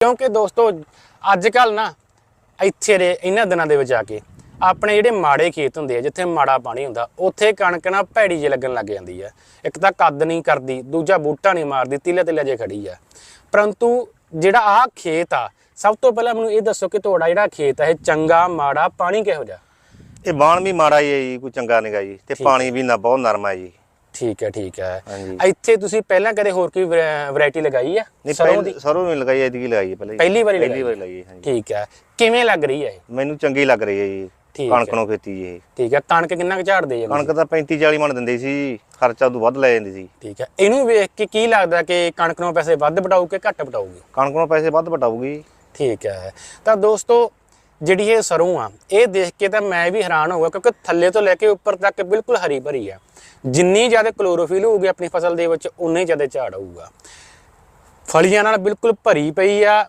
ਕਿਉਂਕਿ ਦੋਸਤੋ ਅੱਜ ਕੱਲ ਨਾ ਇੱਥੇ ਦੇ ਇਹਨਾਂ ਦਿਨਾਂ ਦੇ ਵਿੱਚ ਆ ਕੇ ਆਪਣੇ ਜਿਹੜੇ ਮਾੜੇ ਖੇਤ ਹੁੰਦੇ ਆ ਜਿੱਥੇ ਮਾੜਾ ਪਾਣੀ ਹੁੰਦਾ ਉੱਥੇ ਕਣਕ ਨਾ ਭੈੜੀ ਜੇ ਲੱਗਣ ਲੱਗ ਜਾਂਦੀ ਆ। ਇੱਕ ਤਾਂ ਕੱਦ ਨਹੀਂ ਕਰਦੀ ਦੂਜਾ ਬੂਟਾ ਨਹੀਂ ਮਾਰਦੀ ਤਿਲੇ ਤਿਲੇ ਜੇ ਖੜੀ ਆ। ਪਰੰਤੂ ਜਿਹੜਾ ਆਹ ਖੇਤ ਆ ਸਭ ਤੋਂ ਪਹਿਲਾਂ ਮੈਨੂੰ ਇਹ ਦੱਸੋ ਕਿ ਤੁਹਾਡਾ ਜਿਹੜਾ ਖੇਤ ਆ ਇਹ ਚੰਗਾ ਮਾੜਾ ਪਾਣੀ ਕਿਹੋ ਜਿਹਾ? ਇਹ ਬਾਣ ਵੀ ਮਾੜਾ ਹੀ ਹੈ ਜੀ ਕੋਈ ਚੰਗਾ ਨਹੀਂਗਾ ਜੀ ਤੇ ਪਾਣੀ ਵੀ ਨਾ ਬਹੁਤ ਨਰਮ ਹੈ ਜੀ। ਠੀਕ ਹੈ ਠੀਕ ਹੈ। ਇੱਥੇ ਤੁਸੀਂ ਪਹਿਲਾਂ ਕਦੇ ਹੋਰ ਕੋਈ ਵੈਰਾਈਟੀ ਲਗਾਈ ਆ ਸਰੋਂ ਦੀ? ਸਰੋਂ ਨਹੀਂ ਲਗਾਈ ਐਤਕੀ ਲਗਾਈ ਹੈ ਪਹਿਲੇ ਪਹਿਲੀ ਵਾਰੀ ਪਹਿਲੀ ਵਾਰੀ ਲਗਾਈ ਹੈ, ਠੀਕ ਹੈ। ਕਿਵੇਂ ਲੱਗ ਰਹੀ ਹੈ ਇਹ? ਮੈਨੂੰ ਚੰਗੀ ਲੱਗ ਰਹੀ ਹੈ ਜੀ। ਕਣਕ। ਨੂੰ ਖੇਤੀ ਜੀ ਇਹ। ਠੀਕ ਹੈ। ਕਣਕ ਕਿੰਨਾ ਕੁ ਝਾੜਦੇ ਆ ਕਣਕ ਤਾਂ 35 40 ਮਣ ਦਿੰਦੇ ਸੀ। ਖਰਚਾ ਤੋਂ ਵੱਧ ਲੈ ਜਾਂਦੀ ਸੀ। ਠੀਕ ਹੈ। ਇਹਨੂੰ ਵੇਖ ਕੇ ਕੀ ਲੱਗਦਾ ਕਿ ਕਣਕ ਨੂੰ ਪੈਸੇ ਵੱਧ ਬਟਾਊ ਕਿ ਘੱਟ ਬਟਾਊਗੀ ਕਣਕ ਨੂੰ ਪੈਸੇ ਵੱਧ ਵਟਾਊਗੀ। ਠੀਕ ਹੈ। ਤਾਂ ਦੋਸਤੋ ਜਿਹੜੀ ਇਹ ਸਰੋਂ ਆ, ਇਹ ਦੇਖ ਕੇ ਤਾਂ ਮੈਂ ਵੀ ਹੈਰਾਨ ਹੋ ਗਿਆ ਕਿਉਂਕਿ ਥੱਲੇ ਤੋਂ ਲੈ ਕੇ ਉੱਪਰ ਤੱਕ ਬਿਲਕੁਲ ਹਰੀ ਭਰੀ ਆ। ਜਿੰਨੀ ਜ਼ਿਆਦਾ ਕਲੋਰੋਫਿਲ ਹੋਊਗੀ ਆਪਣੀ ਫਸਲ ਦੇ ਵਿੱਚ, ਉਨੇ ਜ਼ਿਆਦਾ ਝਾੜ ਆਊਗਾ ਫਲੀਆਂ ਨਾਲ ਬਿਲਕੁਲ ਭਰੀ ਪਈ ਆ